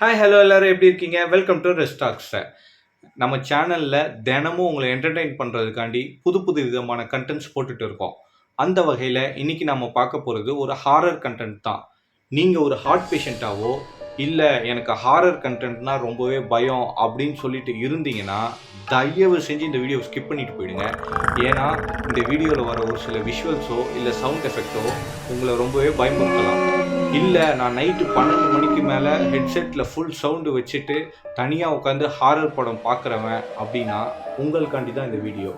Hi hello எல்லாரும். எப்படி இருக்கீங்க? வெல்கம் டு ரெஸ்டாக்ஸ் நம்ம சேனலில் தினமும் உங்களை என்டர்டெயின் பண்ணுறதுக்காண்டி புது புது விதமான கண்டென்ட்ஸ் போட்டுட்டு இருக்கோம். அந்த வகையில் இன்றைக்கி நம்ம பார்க்க போகிறது ஒரு ஹாரர் கண்டென்ட் தான். நீங்கள் ஒரு ஹார்ட் பேஷண்ட்டாவோ இல்லை எனக்கு ஹாரர் கண்டென்ட்னா ரொம்பவே பயம் அப்படின்னு சொல்லிட்டு இருந்தீங்கன்னா தயவு செஞ்சு இந்த வீடியோ ஸ்கிப் பண்ணிட்டு போயிடுங்க. ஏன்னா இந்த வீடியோவில் வர ஒரு சில விஷுவல்ஸோ இல்லை சவுண்ட் எஃபெக்ட்டோ உங்களை ரொம்பவே பயமுறுத்தலாம். இல்லை நான் நைட்டு பன்னெண்டு மணிக்கு மேலே ஹெட்செட்டில் ஃபுல் சவுண்டு வச்சுட்டு தனியாக உட்காந்து ஹாரர் படம் பார்க்குறவன் அப்படின்னா உங்களுக்காண்டி தான் இந்த வீடியோ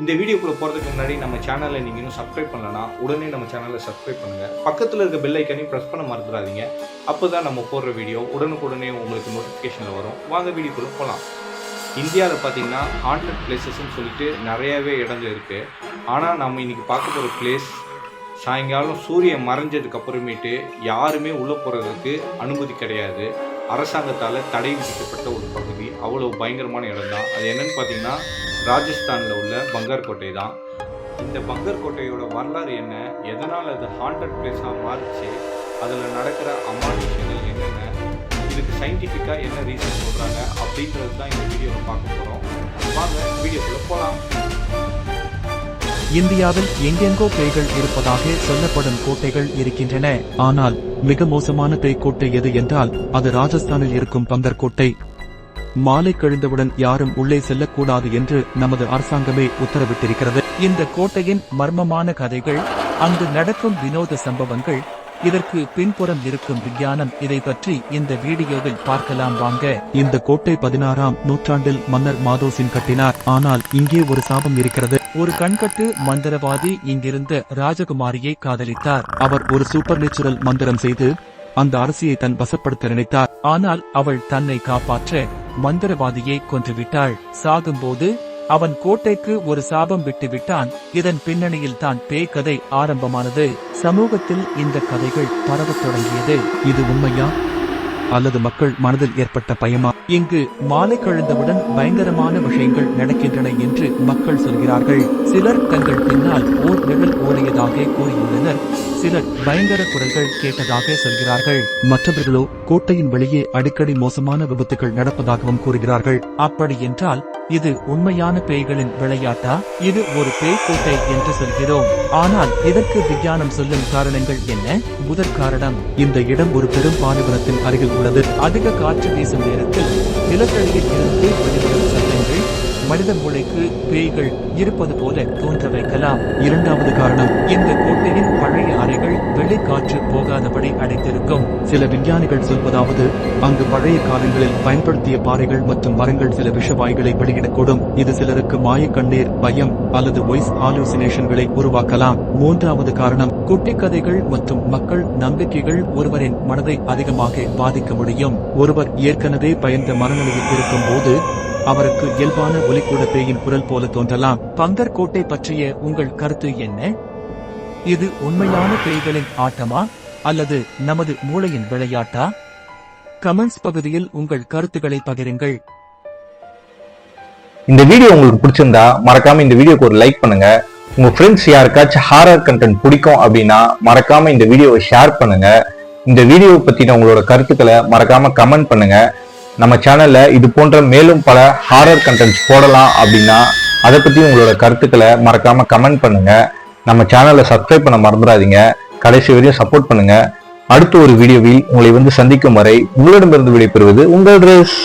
இந்த வீடியோக்குள்ளே போகிறதுக்கு முன்னாடி நம்ம சேனலை நீங்கள் இன்னும் சப்ஸ்கிரைப் பண்ணலனா உடனே நம்ம சேனலை சப்ஸ்கிரைப் பண்ணுங்கள் பக்கத்தில் இருக்க பெல் ஐக்கானையும் ப்ரெஸ் பண்ண மறந்துடாதீங்க. அப்போ தான் நம்ம போடுற வீடியோ உடனுக்குடனே உங்களுக்கு நோட்டிஃபிகேஷனில் வரும். வாங்க வீடியோக்குள்ளே போகலாம் இந்தியாவில் பார்த்தீங்கன்னா ஹாண்டட் பிளேசஸ்ன்னு சொல்லிட்டு நிறையவே இடங்கள் இருக்குது ஆனால் நம்ம இன்றைக்கி பார்க்க போகிற பிளேஸ் சாயங்காலம் சூரியன் மறைஞ்சதுக்கு அப்புறமேட்டு யாருமே உள்ளே போகிறதுக்கு அனுமதி கிடையாது. அரசாங்கத்தால் தடை விதிக்கப்பட்ட ஒரு பகுதி. அவ்வளோ பயங்கரமான இடம் தான் அது என்னன்னு பார்த்தீங்கன்னா ராஜஸ்தானில் உள்ள பங்கர் கோட்டை தான். இந்த பங்கர் கோட்டையோட வரலாறு என்ன? எதனால் அது ஹாண்டட் பிளேஸாக மாறிச்சு? அதில் நடக்கிற அமானுஷங்கள் என்னென்ன? இதுக்கு சயின்டிஃபிக்காக என்ன ரீசன் சொல்கிறாங்க அப்படின்றது தான் இந்த வீடியோவில் பார்க்க போகிறோம் வாங்க வீடியோக்குள்ளே போகலாம் இந்தியாவில் எங்கெங்கோ பேய்கள் இருப்பதாக சொல்லப்படும் கோட்டைகள் இருக்கின்றன. ஆனால் மிக மோசமான பேய் கோட்டை எது என்றால் அது ராஜஸ்தானில் இருக்கும் பந்தர் கோட்டை. மாலை கழிந்தவுடன் யாரும் உள்ளே செல்லக்கூடாது என்று நமது அரசாங்கமே உத்தரவிட்டிருக்கிறது. இந்த கோட்டையின் மர்மமான கதைகள் அங்கு நடக்கும் வினோத சம்பவங்கள் இதற்கு பின்புறம் இருக்கும் விஞ்ஞானம் இதை பற்றி இந்த வீடியோவில் பார்க்கலாம் வாங்க. இந்த கோட்டை பதினாறாம் நூற்றாண்டில் மன்னர் மாதோசின் கட்டினார். ஆனால் இங்கே ஒரு சாபம் இருக்கிறது. ஒரு கண்கட்டு மந்திரவாதி இங்கிருந்த ராஜகுமாரியை காதலித்தார். அவர் ஒரு சூப்பர் நேச்சுரல் மந்திரம் செய்து அந்த அரசியை தன் வசப்படுத்த நினைத்தார். ஆனால் அவள் தன்னை காப்பாற்ற மந்திரவாதியை கொன்றுவிட்டாள். சாகும்போது அவன் கோட்டைக்கு ஒரு சாபம் விட்டு விட்டான் இதன் பின்னணியில் தான் பேய் கதை ஆரம்பமானது. சமூகத்தில் இந்த கதைகள் பரவத் தொடங்கியது. இது உண்மையா? அல்லது மக்கள் மனதில் ஏற்பட்ட பயமா? இங்கு மாலை கழிந்தவுடன் பயங்கரமான விஷயங்கள் நடக்கின்றன என்று மக்கள் சொல்கிறார்கள். சிலர் தங்கள் பின்னால் ஓர் நிழல் ஓடியதாக கூறியுள்ளனர். சிலர் பயங்கர குரல்கள் கேட்டதாக சொல்கிறார்கள். மற்றவர்களோ கோட்டையின் வெளியே அடிக்கடி மோசமான விபத்துகள் நடப்பதாகவும் கூறுகிறார்கள். அப்படி என்றால் இது உண்மையான பேய்களின் விளையாட்டா? இது ஒரு பேய் கோட்டை என்று சொல்கிறோம். ஆனால் இதற்கு விஞ்ஞானம் சொல்லும் காரணங்கள் என்ன? முதற் காரணம் இந்த இடம் ஒரு பெரும் பாலைவனத்தின் அருகில் உள்ளது. அதிக காற்று வீசும் நேரத்தில் நிலத்தடியில் இருந்து வெளிவரும் சத்தங்கள் மனித மூளைக்கு பேய்கள் இருப்பது போல தோன்ற வைக்கலாம் இரண்டாவது காரணம் இந்த கோட்டையின் பழைய அறைகள் வெளிக்காற்று போகாதபடி அடைத்திருக்கும் சில விஞ்ஞானிகள் சொல்வதாவது அங்கு பழைய காலங்களில் பயன்படுத்திய பாறைகள் மற்றும் மரங்கள் சில விஷவாய்களை வெளியிடக்கூடும் இது சிலருக்கு மாய கண்ணீர் பயம் அல்லது ஒய்ஸ் ஆலோசினேஷன்களை உருவாக்கலாம். மூன்றாவது காரணம் குட்டி கதைகள் மற்றும் மக்கள் நம்பிக்கைகள் ஒருவரின் மனதை அதிகமாக பாதிக்க முடியும். ஒருவர் ஏற்கனவே பயந்த மனநிலையில் இருக்கும் போது அவருக்கு இயல்பான ஒலிக்கூட பேயின் குரல் போல தோன்றலாம். பங்கர் கோட்டை பற்றிய உங்கள் கருத்து என்ன? இது உண்மையான பேய்களின் ஆட்டமா? அல்லது நமது மூளையின் விளையாட்டா? கமெண்ட்ஸ் பகுதியில் உங்கள் கருத்துக்களை பகிருங்கள். இந்த வீடியோ உங்களுக்கு பிடிச்சிருந்தா மறக்காம இந்த வீடியோக்கு ஒரு லைக் பண்ணுங்க. உங்க ஃப்ரெண்ட்ஸ் யாருக்காச்சும் ஹாரர் கண்டென்ட் பிடிக்கும் அப்படின்னா மறக்காம இந்த வீடியோவை ஷேர் பண்ணுங்க. இந்த வீடியோவை பத்தின உங்களோட கருத்துக்களை மறக்காம கமெண்ட் பண்ணுங்க. நம்ம சேனலில் இது போன்ற மேலும் பல ஹாரர் கண்டென்ட்ஸ் போடலாம் அப்படின்னா அதை பற்றி உங்களோட கருத்துக்களை மறக்காமல் கமெண்ட் பண்ணுங்கள் நம்ம சேனலை சப்ஸ்கிரைப் பண்ண மறந்துடாதீங்க. கடைசி வரையும் சப்போர்ட் பண்ணுங்கள் அடுத்த ஒரு வீடியோவில் உங்களை வந்து சந்திக்கும் வரை உங்களிடமிருந்து விடைபெறுவது உங்கள் ட்ரெஸ்